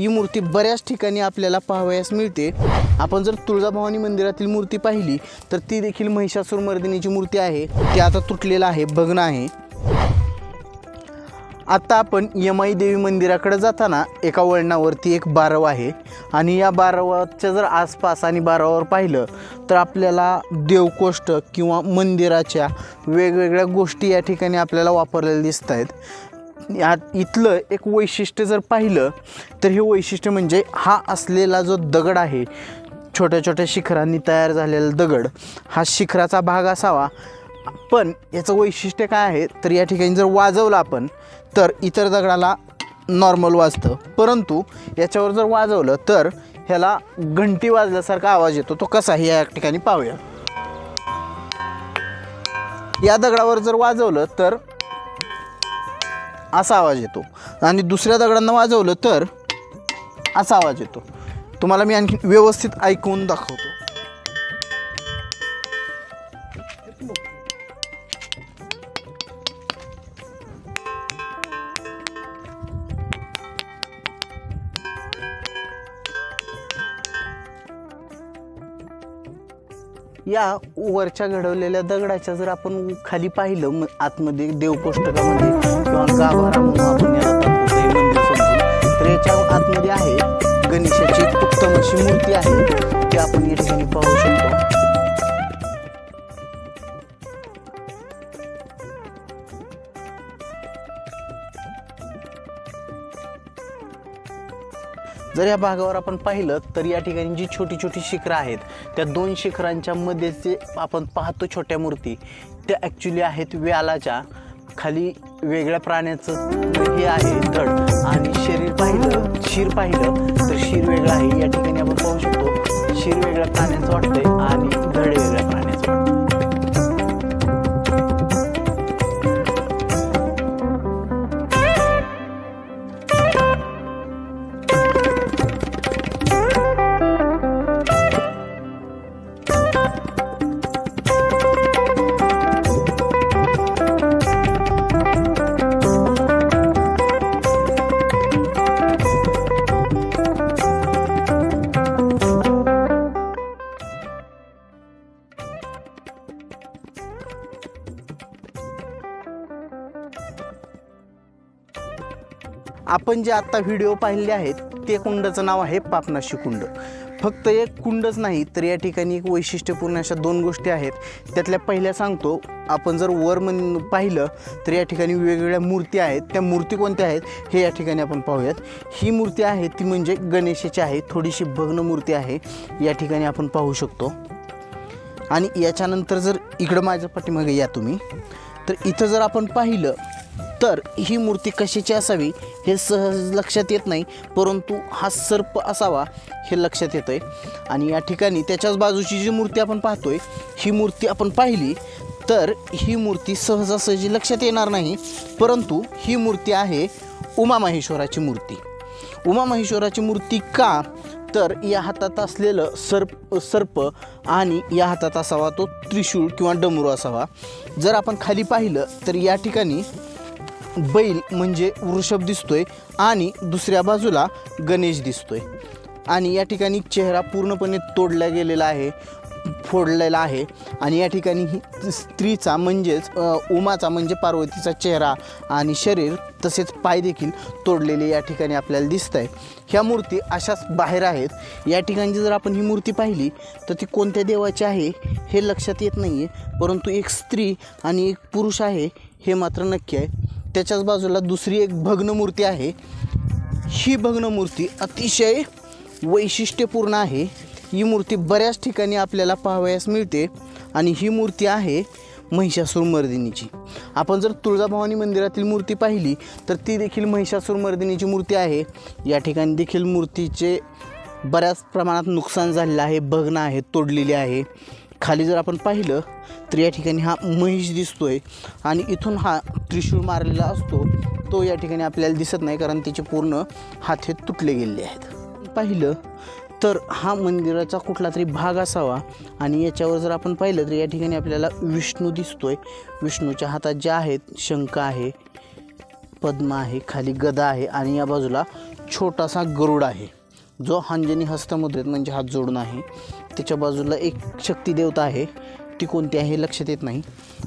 ही मूर्ती बऱ्याच ठिकाणी आपल्याला पाहावयास मिळते. आपण जर तुळजाभवानी मंदिरातील मूर्ती पाहिली तर ती देखील महिषासुरमर्दिनीची मूर्ती आहे. ती आता तुटलेलं आहे भग्न आहे. आता आपण यमाई देवी मंदिराकडे जाताना एका वळणावरती एक बारव आहे. आणि या बारवाच्या जर आसपास आणि बारवावर पाहिलं तर आपल्याला देवकोष्ट किंवा मंदिराच्या वेगवेगळ्या गोष्टी या ठिकाणी आपल्याला वापरलेल्या दिसत आहेत इथलं एक वैशिष्ट्य जर पाहिलं तर हे वैशिष्ट्य म्हणजे हा असलेला जो दगड आहे छोट्या छोट्या शिखरांनी तयार झालेला दगड हा शिखराचा भाग असावा. पण याचं वैशिष्ट्य काय आहे? तर या ठिकाणी जर वाजवलं आपण तर इतर दगडाला नॉर्मल वाजतं. परंतु याच्यावर जर वाजवलं तर ह्याला घंटी वाजल्यासारखा आवाज येतो. तो कसा हे या ठिकाणी पाहूया. या दगडावर जर वाजवलं तर असा आवाज येतो. आणि दुसऱ्या दगडांना वाजवलं तर असा आवाज येतो. तुम्हाला मी आणखी व्यवस्थित ऐकवून दाखवतो. या वरच्या घडवलेल्या दगडाच्या जर आपण खाली पाहिलं आतमध्ये देवकोष्टकामध्ये किंवा गाभारा म्हणून आपण याला तात्पुरतं हे मंदिर समजू. तर याच्या आतमध्ये आहे गणेशाची उत्तम अशी मूर्ती आहे ती आपण या ठिकाणी पाहू शकतो. जर या भागावर आपण पाहिलं तर या ठिकाणी जी छोटी छोटी शिखरं आहेत त्या दोन शिखरांच्या मध्ये जे आपण पाहतो छोट्या मूर्ती त्या ॲक्च्युली आहेत व्यालाच्या. खाली वेगळ्या प्राण्याचं हे आहे धड आणि शरीर पाहिलं शिर पाहिलं तर शिर वेगळं आहे. या ठिकाणी आपण पाहू शकतो शिर वेगळ्या प्राण्याचं वाटतंय. आपण जे आत्ता व्हिडिओ पाहिले आहेत ते कुंडाचं नाव आहे पापनाशी कुंड. फक्त एक कुंडच नाही तर या ठिकाणी एक वैशिष्ट्यपूर्ण अशा दोन गोष्टी आहेत. त्यातल्या पहिल्या सांगतो आपण जर वर म्हण पाहिलं तर या ठिकाणी वेगवेगळ्या मूर्ती आहेत. त्या मूर्ती कोणत्या आहेत हे या ठिकाणी आपण पाहूयात. ही मूर्ती आहे ती म्हणजे गणेशाची आहे. थोडीशी भग्न मूर्ती आहे या ठिकाणी आपण पाहू शकतो. आणि याच्यानंतर जर इकडं माझ्या पाठीमागे या तुम्ही तर इथं जर आपण पाहिलं तर ही मूर्ती कशाची असावी हे सहज लक्षात येत नाही परंतु हा सर्प असावा हे लक्षात येतं आहे आणि या ठिकाणी त्याच्याच बाजूची जी मूर्ती आपण पाहतोय ही मूर्ती आपण पाहिली तर ही मूर्ती सहजासहजी लक्षात येणार नाही परंतु ही मूर्ती आहे उमा महेश्वराची मूर्ती. उमा महेश्वराची मूर्ती का? तर या हातात असलेलं सर्प सर्प आणि या हातात असावा तो त्रिशूळ किंवा डमरू असावा. जर आपण खाली पाहिलं तर या ठिकाणी बैल म्हणजे वृषभ दिसतोय आणि दुसऱ्या बाजूला गणेश दिसतोय. आणि या ठिकाणी चेहरा पूर्णपणे तोडला गेलेला आहे फोडलेला आहे. आणि या ठिकाणी ही स्त्रीचा म्हणजेच उमाचा म्हणजे पार्वतीचा चेहरा आणि शरीर तसेच पायदेखील तोडलेले या ठिकाणी आपल्याला दिसत आहे ह्या मूर्ती अशाच बाहेर आहेत. या ठिकाणी जर आपण ही मूर्ती पाहिली तर ती कोणत्या देवाची आहे हे लक्षात येत नाही आहे परंतु एक स्त्री आणि एक पुरुष आहे हे मात्र नक्की आहे. त्याच्याच बाजूला दुसरी एक भग्न मूर्ती आहे. ही भग्न मूर्ती अतिशय वैशिष्ट्यपूर्ण आहे. ही मूर्ती बऱ्याच ठिकाणी आपल्याला पाहावयास मिळते आणि ही मूर्ती आहे महिषासुरमर्दिनीची आपण जर तुळजाभवानी मंदिरातील मूर्ती पाहिली तर ती देखील महिषासुरमर्दिनीची मूर्ती आहे. या ठिकाणी देखील मूर्तीचे बऱ्याच प्रमाणात नुकसान झालेलं आहे. भग्न आहे तोडलेली आहे. खाली जर आपण पाहिलं तर या ठिकाणी हा महिष आहे आणि इथून हा त्रिशूळ मारलेला असतो तो या ठिकाणी आपल्याला दिसत नाही कारण त्याचे पूर्ण हात हे तुटले गेलेले आहेत. पाहिलं तर हा मंदिराचा कुठला तरी भाग असावा. आणि याच्यावर जर आपण पाहिलं तर या ठिकाणी आपल्याला विष्णू दिसतोय. विष्णूच्या हातात ज्या आहेत शंख आहे पद्म आहे खाली गदा आहे आणि या बाजूला छोटासा गरुड आहे. जो हांजनी हस्तमुद्रेत म्हणजे हात जोडून आहे त्याच्या बाजूला एक शक्ती देवता आहे ती कोणती आहे हे लक्षात येत नाही.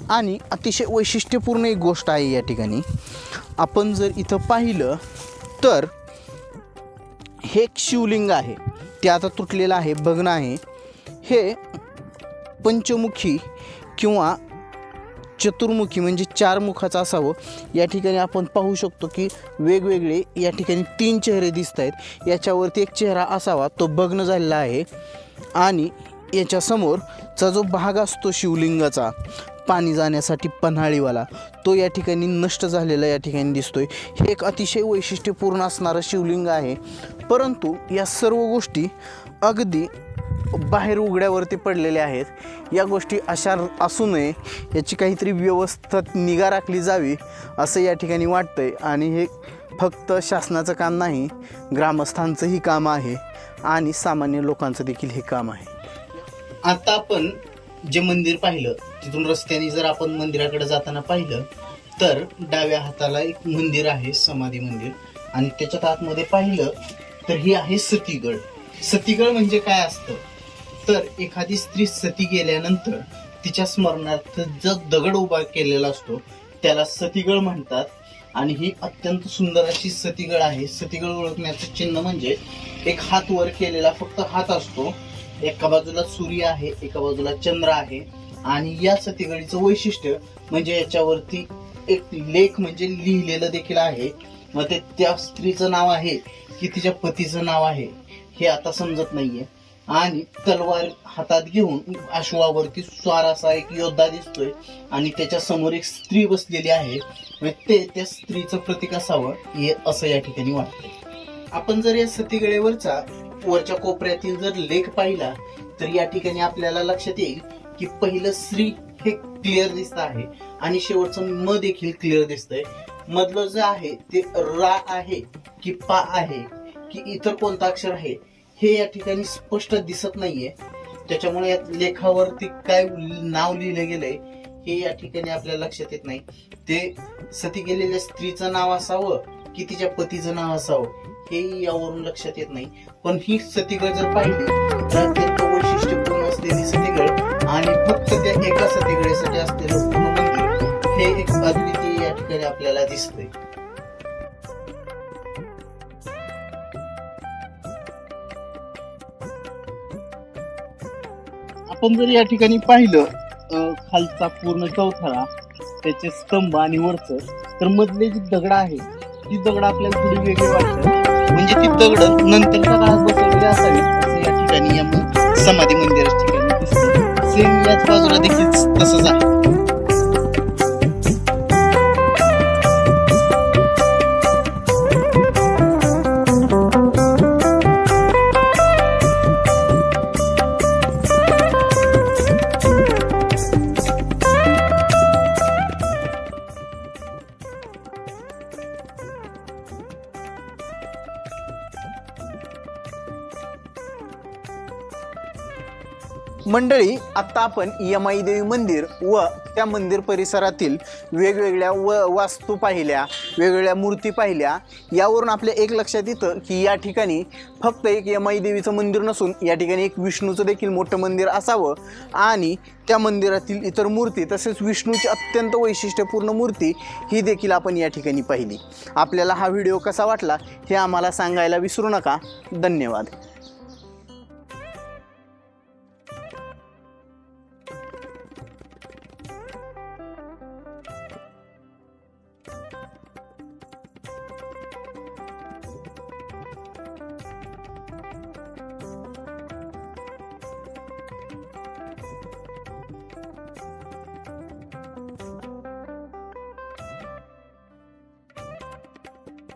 आणि अतिशय वैशिष्ट्यपूर्ण एक गोष्ट आहे या ठिकाणी. आपण जर इथं पाहिलं तर हे एक शिवलिंग आहे. ते आता तुटलेलं आहे भग्न आहे. हे पंचमुखी किंवा चतुर्मुखी म्हणजे चार मुखाचं असावं. या ठिकाणी आपण पाहू शकतो की वेगवेगळे या ठिकाणी तीन चेहरे दिसत आहेत. याच्यावरती एक चेहरा असावा तो भग्न झालेला आहे. आणि याच्यासमोरचा जो भाग असतो शिवलिंगाचा पाणी जाण्यासाठी पन्हाळीवाला तो या ठिकाणी नष्ट झालेला या ठिकाणी दिसतोय. हे एक अतिशय वैशिष्ट्यपूर्ण असणारं शिवलिंग आहे. परंतु या सर्व गोष्टी अगदी बाहेर उघड्यावरती पडलेल्या आहेत. या गोष्टी अशा असू नये याची काहीतरी व्यवस्थित निगा राखली जावी असं या ठिकाणी वाटतंय. आणि हे फक्त शासनाचं काम नाही ग्रामस्थांचंही काम आहे आणि सामान्य लोकांचं देखील हे काम आहे. आता आपण जे मंदिर पाहिलं तिथून रस्त्याने जर आपण मंदिराकडे जाताना पाहिलं तर डाव्या हाताला एक मंदिर आहे समाधी मंदिर. आणि त्याच्यात आतमध्ये पाहिलं तर ही आहे सतीगड. सतीगळ म्हणजे काय असतं? तर एखादी स्त्री सती गेल्यानंतर तिच्या स्मरणार्थ जो दगड उभा केलेला असतो. त्याला सतीगळ म्हणतात आणि ही अत्यंत सुंदर अशी सतीगळ आहे. सतीगळ ओळखण्याचं चिन्ह म्हणजे एक हात वर केलेला फक्त हात असतो. एका बाजूला सूर्य आहे एका बाजूला चंद्र आहे आणि या सतीगळीचं वैशिष्ट्य म्हणजे याच्यावरती एक लेख म्हणजे लिहिलेलं देखील आहे. मग ते त्या स्त्रीचं नाव आहे की तिच्या पतीचं नाव आहे? हे आता समजत नाहीये. आणि तलवार हातात घेऊन अश्वावरती स्वार असा एक योद्धा दिसतोय आणि त्याच्यासमोर एक स्त्री बसलेली आहे ते त्या स्त्रीचं प्रतीक असावं हे असं या ठिकाणी वाटतं आपण जर या सतीगडेवरचा वरच्या कोपऱ्यातील जर लेख पाहिला तर या ठिकाणी आपल्याला लक्षात येईल की पहिलं स्त्री हे क्लिअर दिसत आहे आणि शेवटचं म देखील क्लिअर दिसतंय. मधलं जे आहे ते रा आहे की पा आहे की इतर कोणता अक्षर आहे हे या ठिकाणी स्पष्ट दिसत नाहीये. त्याच्यामुळे या लेखावरती काय नाव लिहिलं गेलंय हे या ठिकाणी आपल्या लक्षात येत नाही. ते सती गेलेल्या स्त्रीचं नाव असावं की तिच्या पतीचं नाव असावं हे यावरून लक्षात येत नाही. पण ही सतीगड जर पाहिली तर अत्यंत वैशिष्ट्यपूर्ण असलेली सतीगड आणि फक्त त्या एका सतीगडेसाठी असलेलं हे एक अद्वितीय या ठिकाणी आपल्याला दिसतंय. आपण जर या ठिकाणी पाहिलं खालचा पूर्ण चौथळा त्याचे स्तंभ आणि वरच तर मधले जी दगड आहे ती दगड आपल्याला थोडी वेगळी वाटतात. म्हणजे ती दगड नंतरच्या काळात बसवलेली असावी असं या ठिकाणी या समाधी मंदिराच्या ठिकाणी सेम याच बाजूला देखील तसंच आहे. मंडळी आत्ता आपण यमाई देवी मंदिर व त्या मंदिर परिसरातील वेगवेगळ्या व वास्तू पाहिल्या वेगवेगळ्या मूर्ती पाहिल्या यावरून आपल्या एक लक्षात येतं की या ठिकाणी फक्त एक यमाई देवीचं मंदिर नसून या ठिकाणी एक विष्णूचं देखील मोठं मंदिर असावं आणि त्या मंदिरातील इतर मूर्ती तसेच विष्णूची अत्यंत वैशिष्ट्यपूर्ण मूर्ती ही देखील आपण या ठिकाणी पाहिली. आपल्याला हा व्हिडिओ कसा वाटला हे आम्हाला सांगायला विसरू नका. धन्यवाद.